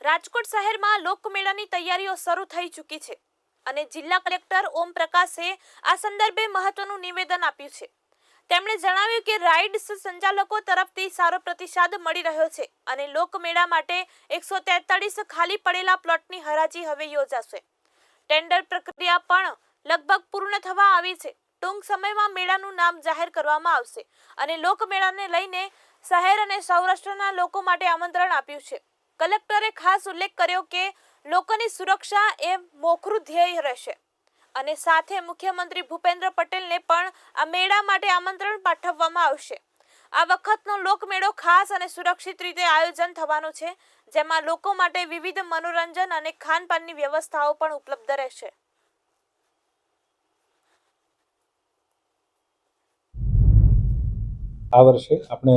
રાજકોટ શહેરમાં લોકમેળાની તૈયારીઓ શરૂ થઈ ચૂકી છે અને જિલ્લા કલેક્ટર ઓમ પ્રકાશે આ સંદર્ભે મહત્વનું નિવેદન આપ્યું છે. તેમણે જણાવ્યું કે રાઇડ્સ સંચાલકો તરફથી સારો પ્રતિસાદ મળી રહ્યો છે અને લોકમેળા માટે એકસો તેતાળીસ ખાલી પડેલા પ્લોટની હરાજી હવે યોજાશે. ટેન્ડર પ્રક્રિયા પણ લગભગ પૂર્ણ થવા આવી છે. ટૂંક સમયમાં મેળાનું નામ જાહેર કરવામાં આવશે અને લોકમેળાને લઈને શહેર અને સૌરાષ્ટ્રના લોકો માટે આમંત્રણ આપ્યું છે. કલેક્ટરે ખાસ ઉલ્લેખ કર્યો કે લોકોની સુરક્ષા એ મોખરું ધ્યેય રહેશે. અને સાથે મુખ્યમંત્રી ભૂપેન્દ્ર પટેલને પણ આ મેળા માટે આમંત્રણ પાઠવવામાં આવશે. આ વખતનો લોકમેળો ખાસ અને સુરક્ષિત રીતે આયોજન થવાનું છે, જેમાં લોકો માટે વિવિધ મનોરંજન અને ખાનપાનની વ્યવસ્થાઓ પણ ઉપલબ્ધ રહેશે. આ વર્ષે આપણે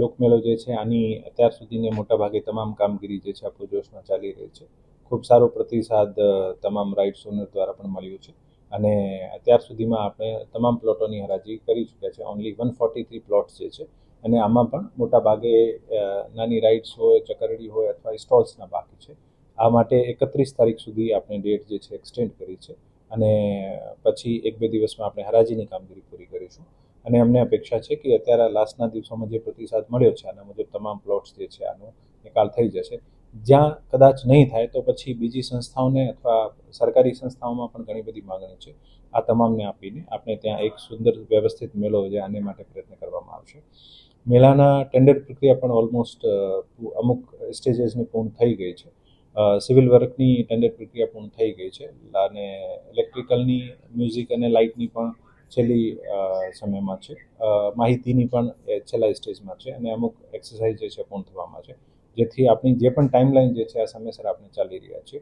લોકમેળો જે છે, આની અત્યાર સુધીની મોટાભાગે તમામ કામગીરી જે છે, આપણું જોશમાં ચાલી રહી છે. ખૂબ સારો પ્રતિસાદ તમામ રાઇટ્સ ઓનર દ્વારા પણ મળ્યો છે. અને અત્યાર સુધીમાં આપણે તમામ પ્લોટોની હરાજી કરી ચૂક્યા છે. Only one forty three plots જે છે, અને આમાં પણ મોટાભાગે નાની રાઇડ્સ હોય, ચકરડી હોય અથવા સ્ટોલ્સના બાકી છે. આ માટે એકત્રીસ તારીખ સુધી આપણે ડેટ જે છે, એક્સટેન્ડ કરી છે. અને પછી એક બે દિવસમાં આપણે હરાજીની કામગીરી પૂરી કરીશું. અને અમને અપેક્ષા છે કે અત્યારે લાસ્ટના દિવસોમાં જે પ્રતિસાદ મળ્યો છે, આના મુજબ તમામ પ્લોટ્સ જે છે, આનો નિકાલ થઈ જશે. જ્યાં કદાચ નહીં થાય તો પછી બીજી સંસ્થાઓને અથવા સરકારી સંસ્થાઓમાં પણ ઘણી બધી માંગણી છે. આ તમામને આપીને આપણે ત્યાં એક સુંદર વ્યવસ્થિત મેળો છે આને માટે પ્રયત્ન કરવામાં આવશે. મેળાના ટેન્ડર પ્રક્રિયા પણ ઓલમોસ્ટ અમુક સ્ટેજીસની પૂર્ણ થઈ ગઈ છે. સિવિલ વર્કની ટેન્ડર પ્રક્રિયા પૂર્ણ થઈ ગઈ છે. અને ઇલેક્ટ્રિકલની મ્યુઝિક અને લાઇટની પણ છેલ્લી સમયમાં છે. માહિતીની પણ છેલ્લા સ્ટેજમાં છે અને અમુક એક્સરસાઇઝ જે છે પૂર્ણ થવામાં છે. જેથી આપણી જે પણ ટાઈમલાઈન જે છે આ સમયસર આપણે ચાલી રહ્યા છે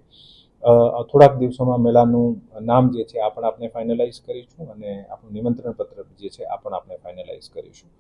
થોડાક દિવસોમાં મેળાનું નામ જે છે આ પણ આપણે ફાઇનલાઇઝ કરીશું અને આપણું નિમંત્રણ પત્ર જે છે આ પણ આપણે ફાઇનલાઇઝ કરીશું.